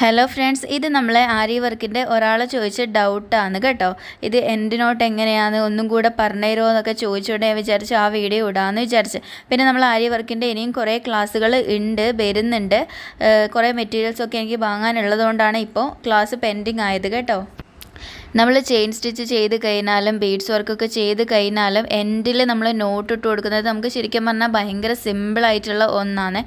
Hello friends ഇത് നമ്മളെ ആരി വർക്കിന്റെ ഒരാൾ ചോദിച്ച ഡൗട്ടാണ് കേട്ടോ. ഇത് എന്റെ നോട്ട് എങ്ങനെയാണ്? ഒന്നും കൂടെ പറഞ്ഞുതരുമോ എന്നൊക്കെ ചോദിച്ചുകൊണ്ട് ഞാൻ വിചാരിച്ചു ആ വീഡിയോ ഇടാമെന്ന് വിചാരിച്ച്. പിന്നെ നമ്മൾ ആരി വർക്കിന്റെ ഇനിയും കുറേ ക്ലാസ്സുകൾ ഉണ്ട് വരുന്നുണ്ട്. കുറേ മെറ്റീരിയൽസൊക്കെ എനിക്ക് വാങ്ങാനുള്ളതുകൊണ്ടാണ് ഇപ്പോൾ ക്ലാസ് പെൻഡിങ് ആയത് കേട്ടോ. നമ്മൾ ചെയിൻ സ്റ്റിച്ച് ചെയ്ത് കഴിഞ്ഞാലും ബീഡ്സ് വർക്കൊക്കെ ചെയ്ത് കഴിഞ്ഞാലും എൻഡിൽ നമ്മൾ നോട്ട് ഇട്ട് കൊടുക്കുന്നത് നമുക്ക് ശരിക്കും പറഞ്ഞാൽ ഭയങ്കര സിമ്പിളായിട്ടുള്ള ഒന്നാണ്.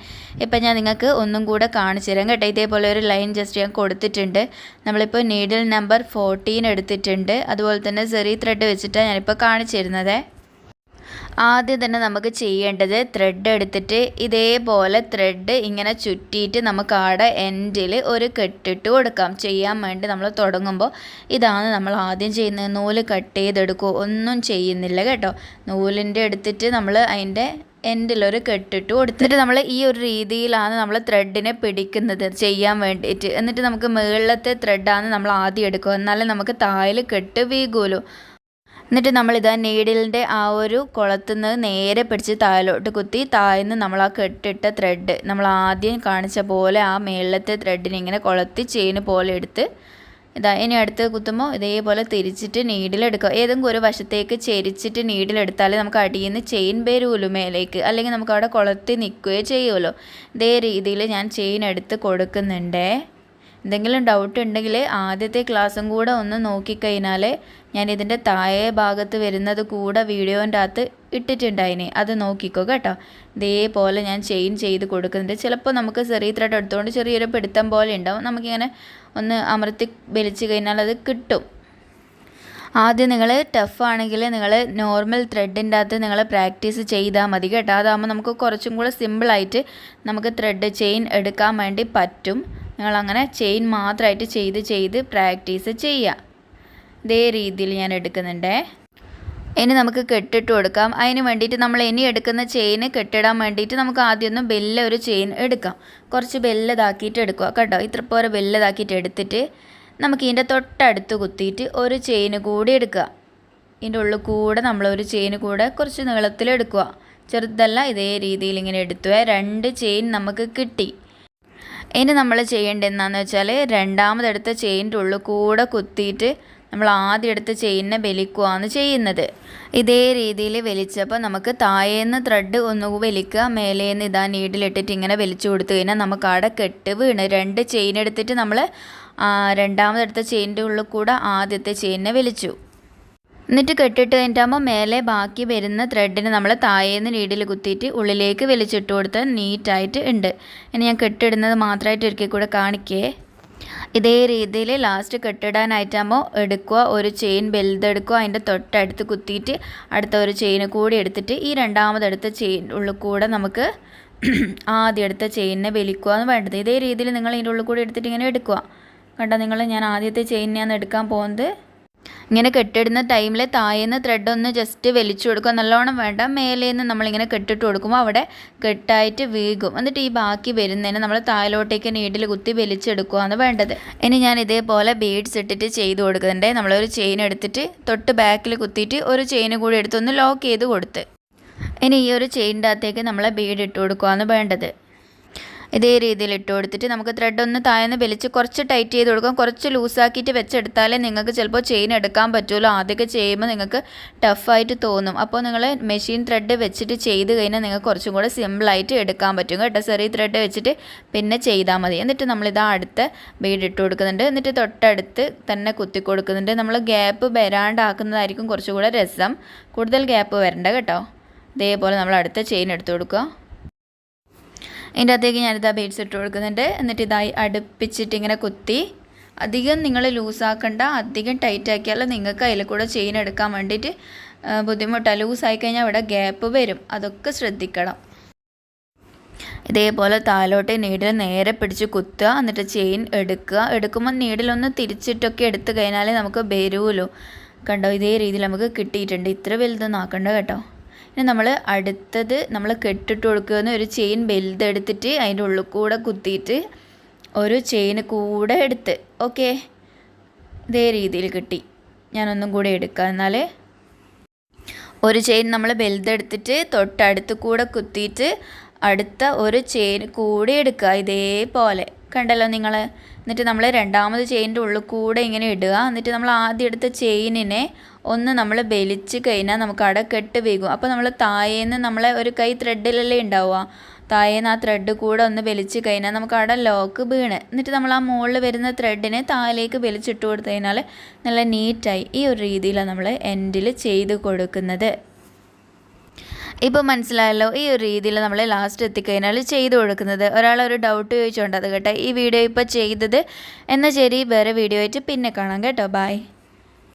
ഇപ്പം ഞാൻ നിങ്ങൾക്ക് ഒന്നും കൂടെ കാണിച്ചു തരാം കേട്ടോ. ഇതേപോലെ ഒരു ലൈൻ ജസ്റ്റ് ഞാൻ കൊടുത്തിട്ടുണ്ട്. നമ്മളിപ്പോൾ നീഡിൽ നമ്പർ ഫോർട്ടീൻ എടുത്തിട്ടുണ്ട്. അതുപോലെ തന്നെ സെറി ത്രെഡ് വെച്ചിട്ടാണ് ഞാനിപ്പോൾ കാണിച്ചു തരുന്നത്. ആദ്യം തന്നെ നമുക്ക് ചെയ്യേണ്ടത് ത്രെഡ് എടുത്തിട്ട് ഇതേപോലെ ത്രെഡ് ഇങ്ങനെ ചുറ്റിയിട്ട് നമുക്ക് ആടെ എൻഡിൽ ഒരു കെട്ടിട്ട് കൊടുക്കാം. ചെയ്യാൻ വേണ്ടി നമ്മൾ തുടങ്ങുമ്പോൾ ഇതാണ് നമ്മൾ ആദ്യം ചെയ്യുന്നത്. നൂൽ കട്ട് ചെയ്തെടുക്കുക ഒന്നും ചെയ്യുന്നില്ല കേട്ടോ. നൂലിന്റെ എടുത്തിട്ട് നമ്മൾ അതിന്റെ എൻഡിലൊരു കെട്ടിട്ട് കൊടുത്തിട്ട് നമ്മൾ ഈ ഒരു രീതിയിലാണ് നമ്മൾ ത്രെഡിനെ പിടിക്കുന്നത് ചെയ്യാൻ വേണ്ടിയിട്ട്. എന്നിട്ട് നമുക്ക് മുകളിലത്തെ ത്രെഡാണ് നമ്മൾ ആദ്യം എടുക്കുക. എന്നാലേ നമുക്ക് താഴെ കെട്ട് വീകൂലൂ. എന്നിട്ട് നമ്മളിത് നീഡിലിന്റെ ആ ഒരു കുളത്തുനിന്ന് നേരെ പിടിച്ച് താഴോട്ട് കുത്തി താഴ്ന്ന് നമ്മൾ ആ കെട്ടിട്ട ത്രെഡ് നമ്മൾ ആദ്യം കാണിച്ച പോലെ ആ മേളിലത്തെ ത്രെഡിനെ ഇങ്ങനെ കുളത്തി ചെയിന് പോലെ എടുത്ത് ഇതാ ഇനി അടുത്ത് കുത്തുമ്പോൾ ഇതേപോലെ തിരിച്ചിട്ട് നീഡിലെടുക്കുക ഏതെങ്കിലും ഒരു വശത്തേക്ക് ചെരിച്ചിട്ട് നീഡിലെടുത്താൽ നമുക്ക് അടിയിൽ നിന്ന് ചെയിൻ വരുമല്ലോ മേലേക്ക്? അല്ലെങ്കിൽ നമുക്ക് അവിടെ കുളത്തി നിൽക്കുകയോ ചെയ്യുമല്ലോ? ഇതേ രീതിയിൽ ഞാൻ ചെയിൻ എടുത്ത് കൊടുക്കുന്നുണ്ടേ. എന്തെങ്കിലും ഡൗട്ട് ഉണ്ടെങ്കിൽ ആദ്യത്തെ ക്ലാസ്സും കൂടെ ഒന്ന് നോക്കിക്കഴിഞ്ഞാൽ ഞാൻ ഇതിന്റെ താഴെ ഭാഗത്ത് വരുന്നത് കൂടെ വീഡിയോന്റെ അകത്ത് ഇട്ടിട്ടുണ്ടായിനി. അത് നോക്കിക്കോ കേട്ടോ. ഇതേപോലെ ഞാൻ ചെയിൻ ചെയ്ത് കൊടുക്കുന്നുണ്ട്. ചിലപ്പോൾ നമുക്ക് ചെറിയ ത്രെഡ് എടുത്തുകൊണ്ട് ചെറിയൊരു പിടുത്തം പോലെ ഉണ്ടാവും. നമുക്കിങ്ങനെ ഒന്ന് അമർത്തി വലിച്ചു കഴിഞ്ഞാൽ അത് കിട്ടും. ആദ്യം നിങ്ങൾ ടഫ് ആണെങ്കിൽ നിങ്ങൾ നോർമൽ ത്രെഡിന്റെ അകത്ത് നിങ്ങൾ പ്രാക്ടീസ് ചെയ്താൽ മതി കേട്ടോ. അതാകുമ്പോൾ നമുക്ക് കുറച്ചും കൂടെ സിമ്പിളായിട്ട് നമുക്ക് ത്രെഡ് ചെയിൻ എടുക്കാൻ വേണ്ടി പറ്റും. നിങ്ങളങ്ങനെ ചെയിൻ മാത്രമായിട്ട് ചെയ്ത് ചെയ്ത് പ്രാക്ടീസ് ചെയ്യുക. ഇതേ രീതിയിൽ ഞാൻ എടുക്കുന്നുണ്ടേ. ഇനി നമുക്ക് കെട്ടിട്ട് കൊടുക്കാം. അതിന് വേണ്ടിയിട്ട് നമ്മൾ ഇനി എടുക്കുന്ന ചെയിൻ കെട്ടിടാൻ വേണ്ടിയിട്ട് നമുക്ക് ആദ്യം ഒന്ന് ബെല്ല ഒരു ചെയിൻ എടുക്കാം. കുറച്ച് ബെല്ലതാക്കിയിട്ട് എടുക്കുക കേട്ടോ. ഇത്ര പോലെ ബെല്ലതാക്കിയിട്ട് എടുത്തിട്ട് നമുക്ക് ഇതിന്റെ തൊട്ടടുത്ത് കുത്തിയിട്ട് ഒരു ചെയിൻ കൂടി എടുക്കുക. ഇതിന്റെ ഉള്ളിൽ കൂടെ നമ്മളൊരു ചെയിൻ കൂടെ കുറച്ച് നീളത്തിൽ എടുക്കുക. ചെറുതല്ല ഇതേ രീതിയിൽ ഇങ്ങനെ എടുത്തു രണ്ട് ചെയിൻ നമുക്ക് കിട്ടി. ഇനി നമ്മൾ ചെയ്യേണ്ടത് എന്താണെന്ന് വെച്ചാൽ രണ്ടാമതെടുത്ത ചെയിന്റെ ഉള്ളിൽ കൂടെ കുത്തിയിട്ട് നമ്മൾ ആദ്യം എടുത്ത ചെയിനെ വലിക്കുകയാണ് ചെയ്യുന്നത്. ഇതേ രീതിയിൽ വലിച്ചപ്പോൾ നമുക്ക് താഴേന്ന് ത്രെഡ് ഒന്ന് വലിക്കുക മേലേന്ന് ഇതാ നീഡിലിട്ടിട്ട് ഇങ്ങനെ വലിച്ചു കൊടുത്തു കഴിഞ്ഞാൽ നമുക്ക് അവിടെ കെട്ട് വീണ് രണ്ട് ചെയിൻ എടുത്തിട്ട് നമ്മൾ രണ്ടാമതെടുത്ത ചെയിന്റെ ഉള്ളിൽ കൂടെ ആദ്യത്തെ ചെയിനെ വലിച്ചു. എന്നിട്ട് കെട്ടിട്ട് കഴിഞ്ഞിട്ടാകുമ്പോൾ മേലെ ബാക്കി വരുന്ന ത്രെഡിന് നമ്മൾ താഴേന്ന് രീതിയിൽ കുത്തിയിട്ട് ഉള്ളിലേക്ക് വലിച്ചിട്ട് കൊടുത്താൽ നീറ്റായിട്ട് ഉണ്ട്. ഇനി ഞാൻ കെട്ടിടുന്നത് മാത്രമായിട്ട് ഒരിക്കൽ കൂടെ കാണിക്കേ. ഇതേ രീതിയിൽ ലാസ്റ്റ് കെട്ടിടാനായിട്ടാകുമ്പോൾ എടുക്കുക ഒരു ചെയിൻ ബെൽത്ത് എടുക്കുക അതിന്റെ തൊട്ടടുത്ത് കുത്തിയിട്ട് അടുത്ത ഒരു ചെയിൻ കൂടി എടുത്തിട്ട് ഈ രണ്ടാമതെടുത്ത ചെയിൻ ഉള്ളിൽ കൂടെ നമുക്ക് ആദ്യം എടുത്ത ചെയിനിനെ വലിക്കുക എന്ന് വേണ്ടത്. ഇതേ രീതിയിൽ നിങ്ങൾ ഇതിന്റെ ഉള്ളിൽ കൂടി എടുത്തിട്ട് ഇങ്ങനെ എടുക്കുക. കണ്ടോ നിങ്ങൾ ഞാൻ ആദ്യത്തെ ചെയിനെയാണ് എടുക്കാൻ പോകുന്നത്. ഇങ്ങനെ കെട്ടിടുന്ന ടൈമിൽ താഴേന്ന് ത്രെഡ് ഒന്ന് ജസ്റ്റ് വലിച്ചു കൊടുക്കുക. നല്ലോണം വേണ്ട. മേലേന്ന് നമ്മളിങ്ങനെ കെട്ടിട്ട് കൊടുക്കുമ്പോൾ അവിടെ കെട്ടായിട്ട് വീകും. എന്നിട്ട് ഈ ബാക്കി വരുന്നതിന് നമ്മൾ താഴോട്ടേക്ക് നീഡിൽ കുത്തി വലിച്ചെടുക്കുകയാണ് വേണ്ടത്. ഇനി ഞാൻ ഇതേപോലെ ബീഡ്സ് ഇട്ടിട്ട് ചെയ്ത് കൊടുക്കുന്നുണ്ട്. നമ്മളൊരു ചെയിൻ എടുത്തിട്ട് തൊട്ട് ബാക്കിൽ കുത്തിയിട്ട് ഒരു ചെയിൻ കൂടി എടുത്തൊന്ന് ലോക്ക് ചെയ്ത് കൊടുത്ത്. ഇനി ഈ ഒരു ചെയിന്റെ അകത്തേക്ക് നമ്മളെ ബീഡ് ഇട്ട് കൊടുക്കുകയാണ് വേണ്ടത്. ഇതേ രീതിയിൽ ഇട്ട് കൊടുത്തിട്ട് നമുക്ക് ത്രെഡ് ഒന്ന് താഴ്ന്ന് വലിച്ച് കുറച്ച് ടൈറ്റ് ചെയ്ത് കൊടുക്കാം. കുറച്ച് ലൂസാക്കിയിട്ട് വെച്ചെടുത്താലേ നിങ്ങൾക്ക് ചിലപ്പോൾ ചെയിൻ എടുക്കാൻ പറ്റുമല്ലോ ആദ്യമൊക്കെ ചെയ്യുമ്പോൾ നിങ്ങൾക്ക് ടഫായിട്ട് തോന്നും. അപ്പോൾ നിങ്ങൾ മെഷീൻ ത്രെഡ് വെച്ചിട്ട് ചെയ്ത് കഴിഞ്ഞാൽ നിങ്ങൾക്ക് കുറച്ചും കൂടെ സിമ്പിളായിട്ട് എടുക്കാൻ പറ്റും കേട്ടോ. ചെറിയ ത്രെഡ് വെച്ചിട്ട് പിന്നെ ചെയ്താൽ മതി. എന്നിട്ട് നമ്മളിതാ അടുത്ത് ബീഡ് ഇട്ട് കൊടുക്കുന്നുണ്ട്. എന്നിട്ട് തൊട്ടടുത്ത് തന്നെ കുത്തി കൊടുക്കുന്നുണ്ട്. നമ്മൾ ഗ്യാപ്പ് വരാണ്ടാക്കുന്നതായിരിക്കും കുറച്ചുകൂടെ രസം. കൂടുതൽ ഗ്യാപ്പ് വരണ്ട കേട്ടോ. ഇതേപോലെ നമ്മൾ അടുത്ത ചെയിൻ എടുത്ത് കൊടുക്കുക. ഇതിന്റെ അകത്തേക്ക് ഞാനിതാ ബീഡ്സ് ഇട്ട് കൊടുക്കുന്നുണ്ട്. എന്നിട്ട് ഇതായി അടുപ്പിച്ചിട്ട് ഇങ്ങനെ കുത്തി. അധികം നിങ്ങൾ ലൂസാക്കണ്ട അധികം ടൈറ്റ് ആക്കിയാൽ നിങ്ങൾക്ക് അതിൽ കൂടെ ചെയിൻ എടുക്കാൻ വേണ്ടിയിട്ട് ബുദ്ധിമുട്ടാണ് ലൂസായി കഴിഞ്ഞാൽ അവിടെ ഗ്യാപ്പ് വരും. അതൊക്കെ ശ്രദ്ധിക്കണം. ഇതേപോലെ താലോട്ട് നീഡിൽ നേരെ പിടിച്ച് കുത്തുക. എന്നിട്ട് ചെയിൻ എടുക്കുക. എടുക്കുമ്പോൾ നീഡിലൊന്ന് തിരിച്ചിട്ടൊക്കെ എടുത്തു കഴിഞ്ഞാലേ നമുക്ക് വരുമല്ലോ കണ്ടോ? ഇതേ രീതിയിൽ നമുക്ക് കിട്ടിയിട്ടുണ്ട്. ഇത്ര വലുതൊന്നും ആക്കണ്ട കേട്ടോ. ഇനി നമ്മൾ അടുത്തത് നമ്മൾ കെട്ടിട്ട് കൊടുക്കുന്ന ഒരു ചെയിൻ ബെൽത്ത് എടുത്തിട്ട് അതിന്റെ ഉള്ളിൽ കൂടെ കുത്തിയിട്ട് ഒരു ചെയിൻ കൂടെ എടുത്ത് ഓക്കെ ഇതേ രീതിയിൽ കിട്ടി. ഞാനൊന്നും കൂടെ എടുക്കാം. എന്നാൽ ഒരു ചെയിൻ നമ്മൾ ബെൽത്ത് എടുത്തിട്ട് തൊട്ടടുത്ത് കൂടെ കുത്തിയിട്ട് അടുത്ത ഒരു ചെയിൻ കൂടി എടുക്കുക ഇതേപോലെ. കണ്ടല്ലോ നിങ്ങൾ എന്നിട്ട് നമ്മൾ രണ്ടാമത് ചെയിനിന്റെ ഉള്ളിൽ കൂടെ ഇങ്ങനെ ഇടുക. എന്നിട്ട് നമ്മൾ ആദ്യം എടുത്ത ചെയിനിനെ ഒന്ന് നമ്മൾ ബലിച്ച് കഴിഞ്ഞാൽ നമുക്ക് അവിടെ കെട്ട് വീകും. അപ്പോൾ നമ്മൾ താഴേന്ന് നമ്മളെ ഒരു കൈ ത്രെഡിലല്ലേ ഉണ്ടാവുക. താഴേന്ന് ആ ത്രെഡ് കൂടെ ഒന്ന് വലിച്ച് കഴിഞ്ഞാൽ നമുക്ക് അവിടെ ലോക്ക് വീണ്. എന്നിട്ട് നമ്മൾ ആ മുകളിൽ വരുന്ന ത്രെഡിനെ താഴേക്ക് വലിച്ചിട്ട് കൊടുത്തു കഴിഞ്ഞാൽ നല്ല നീറ്റായി ഈ ഒരു രീതിയിലാണ് നമ്മൾ എൻഡിൽ ചെയ്ത് കൊടുക്കുന്നത്. ഇപ്പോൾ മനസ്സിലായല്ലോ ഈ ഒരു രീതിയിൽ നമ്മൾ ലാസ്റ്റ് എത്തിക്കഴിഞ്ഞാൽ ചെയ്തു കൊടുക്കുന്നത്. ഒരാൾ ഒരു ഡൗട്ട് ചോദിച്ചുകൊണ്ട് അത് കേട്ടോ ഈ വീഡിയോ ഇപ്പോൾ ചെയ്തത് എന്നാൽ ശരി വേറെ വീഡിയോ ആയിട്ട് പിന്നെ കാണാം കേട്ടോ ബൈ